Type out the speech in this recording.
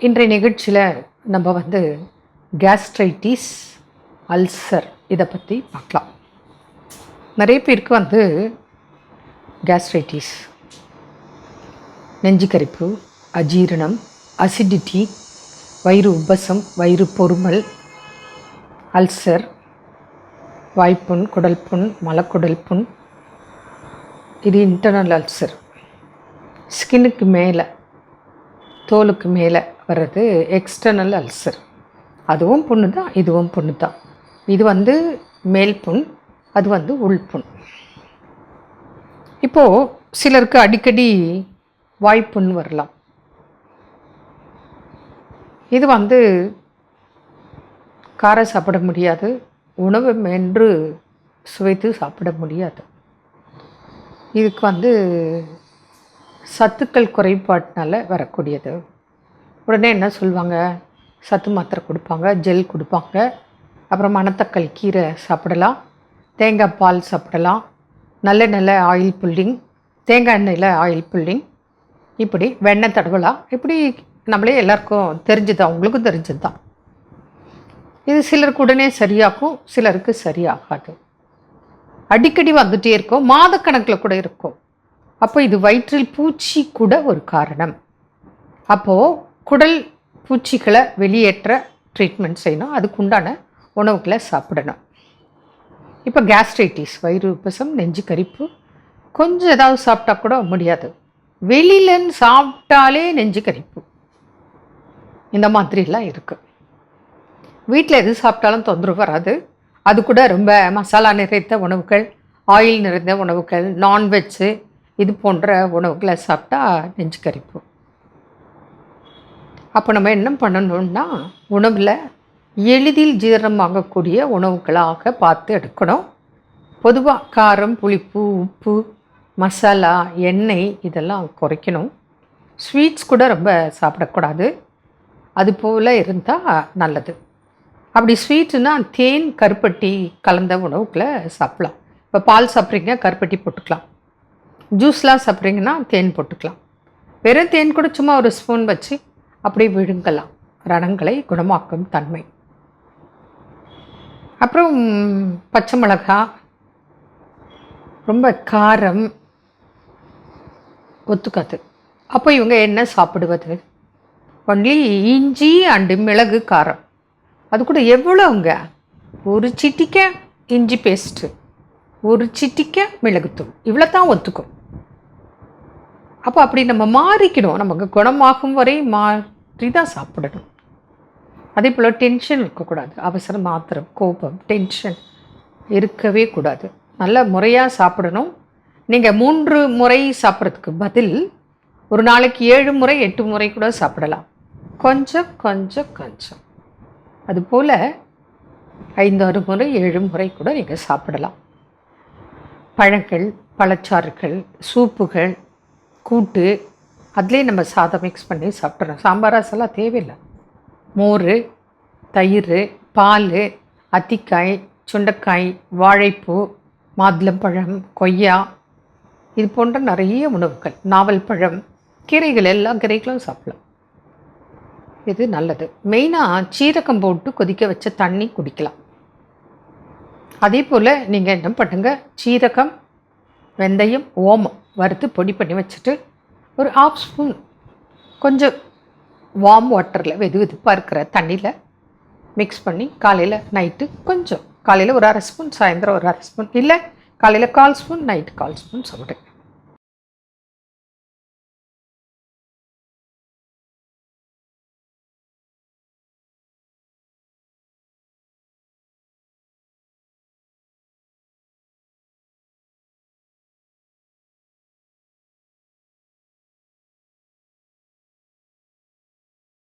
இன்றைய நிகழ்ச்சியில் நம்ம வந்து கேஸ்ட்ரைட்டிஸ் அல்சர் இதை பற்றி பார்க்கலாம். நிறைய பேருக்கு வந்து கேஸ்ட்ரைட்டிஸ் நெஞ்சுக்கரிப்பு அஜீரணம் அசிடிட்டி வயிறு உபசம் வயிறு பொறுமல் அல்சர் வாய்ப்புண் குடல் புண் மலக்குடல் புண் இது இன்டர்னல் அல்சர் ஸ்கின்னுக்கு மேலே தோலுக்கு மேலே வர்றது எக்ஸ்டர்னல் அல்சர் அதுவும் புண்ணு தான் இதுவும் புண்ணு தான். இது வந்து மேல் புண் அது வந்து உள் புண். இப்போது சிலருக்கு அடிக்கடி வாய்ப்புண் வரலாம். இது வந்து காரம் சாப்பிட முடியாது உணவு மென்று சுவைத்து சாப்பிட முடியாது. இதுக்கு வந்து சத்துக்கள் குறைபாட்டினால வரக்கூடியது. உடனே என்ன சொல்லுவாங்க சத்து மாத்திரை கொடுப்பாங்க ஜெல் கொடுப்பாங்க. அப்புறம் மணத்தக்காளி கீரை சாப்பிடலாம். தேங்காய் பால் சாப்பிடலாம். நல்ல நல்ல ஆயில் புல்லிங் தேங்காய் எண்ணெயில் ஆயில் புல்லிங் இப்படி வெண்ணெய் தடவலாம் இப்படி நம்மளே எல்லாருக்கும் தெரிஞ்சது? அவங்களுக்கும் தெரிஞ்சது தான் இது சிலருக்கு உடனே சரியாகும் சிலருக்கு சரியாகாது. அடிக்கடி வந்துகிட்டே இருக்கும் மாதக்கணக்கில் கூட இருக்கும். அப்போ இது வயிற்றில் பூச்சி கூட ஒரு காரணம். அப்போது குடல் பூச்சிகளை வெளியேற்ற ட்ரீட்மெண்ட் செய்யணும். அதுக்கு உண்டான உணவுகளை சாப்பிடணும். இப்போ கேஸ்ட்ரைட்டிஸ் வயிறு உப்பசம் நெஞ்சு கரிப்பு கொஞ்சம் ஏதாவது சாப்பிட்டா கூட முடியாது. வெளியிலன்னு சாப்பிட்டாலே நெஞ்சு கரிப்பு. இந்த மாதிரிலாம் இருக்குது வீட்டில் எது சாப்பிட்டாலும் தொந்தரவு வராது. அது கூட ரொம்ப மசாலா நிறைந்த உணவுகள் ஆயில் நிறைந்த உணவுகள் நான்வெஜ்ஜு இது போன்ற உணவுகளை சாப்பிட்டா நெஞ்சு கரிப்பு. அப்போ நம்ம என்ன பண்ணணும்னா உணவில் எளிதில் ஜீரணமாகக்கூடிய உணவுகளாக பார்த்து எடுக்கணும். பொதுவாக காரம் புளிப்பு உப்பு மசாலா எண்ணெய் இதெல்லாம் குறைக்கணும். ஸ்வீட்ஸ் கூட ரொம்ப சாப்பிடக்கூடாது. அது போல் இருந்தால் நல்லது. அப்படி ஸ்வீட்டுனா தேன் கருப்பட்டி கலந்த உணவுகளை சாப்பிட்லாம். இப்போ பால் சாப்பிட்றீங்க கருப்பட்டி போட்டுக்கலாம். ஜூஸ்லாம் சாப்பிட்றீங்கன்னா தேன் போட்டுக்கலாம். வெறும் தேன் கூட சும்மா ஒரு ஸ்பூன் வச்சு அப்படியே விழுங்கலாம். ரணங்களை குணமாக்கும் தன்மை. அப்புறம் பச்சை மிளகா ரொம்ப காரம் ஒத்துக்காது. அப்போ இவங்க என்ன சாப்பிடுவது? ஒன்லி இஞ்சி அண்டு மிளகு காரம். அது கூட எவ்வளோங்க ஒரு சிட்டிக்க இஞ்சி பேஸ்ட்டு ஒரு சிட்டிக்க மிளகுத்தூள் இவ்வளோ தான் ஒத்துக்கும். அப்போ அப்படி நம்ம மாறிக்கணும். நமக்கு குணமாகும் வரை மா மாற்றி தான் சாப்பிடணும். அதே போல் டென்ஷன் இருக்கக்கூடாது. அவசரம் மாத்திரம் கோபம் டென்ஷன் இருக்கவே கூடாது. நல்ல முறையாக சாப்பிடணும். நீங்கள் மூன்று முறை சாப்பிட்றதுக்கு பதில் ஒரு நாளைக்கு ஏழு முறை எட்டு முறை கூட சாப்பிடலாம். கொஞ்சம் கொஞ்சம் கொஞ்சம். அதுபோல் ஐந்தாறு முறை ஏழு முறை கூட நீங்கள் சாப்பிடலாம். பழங்கள் பழச்சாறுகள் சூப்புகள் கூட்டு அதுலேயே நம்ம சாதம் மிக்ஸ் பண்ணி சாப்பிட்றோம் சாம்பார் ரசம்லாம் தேவையில்லை. மோர் தயிர் பால் அத்திக்காய் சுண்டைக்காய் வாழைப்பூ மாதுளம்பழம் கொய்யா இது போன்ற நிறைய உணவுகள் நாவல் பழம் கீரைகள் எல்லா கீரைகளும் சாப்பிடலாம். இது நல்லது. மெயினாக சீரகம் போட்டு கொதிக்க வச்ச தண்ணி குடிக்கலாம். அதே போல் நீங்கள் என்ன பண்ணுங்கள் சீரகம் வெந்தயம் ஓமம் வறுத்து பொடி பண்ணி வச்சுட்டு ஒரு ஹாஃப் ஸ்பூன் கொஞ்சம் வார்ம் வாட்டரில் வெது வெதுப்பாக இருக்கிற தண்ணியில் மிக்ஸ் பண்ணி காலையில் நைட்டு கொஞ்சம் காலையில் ஒரு அரை ஸ்பூன் சாயந்தரம் ஒரு அரை ஸ்பூன் இல்லை காலையில் கால் ஸ்பூன் நைட்டு கால் ஸ்பூன் சாப்பிடு.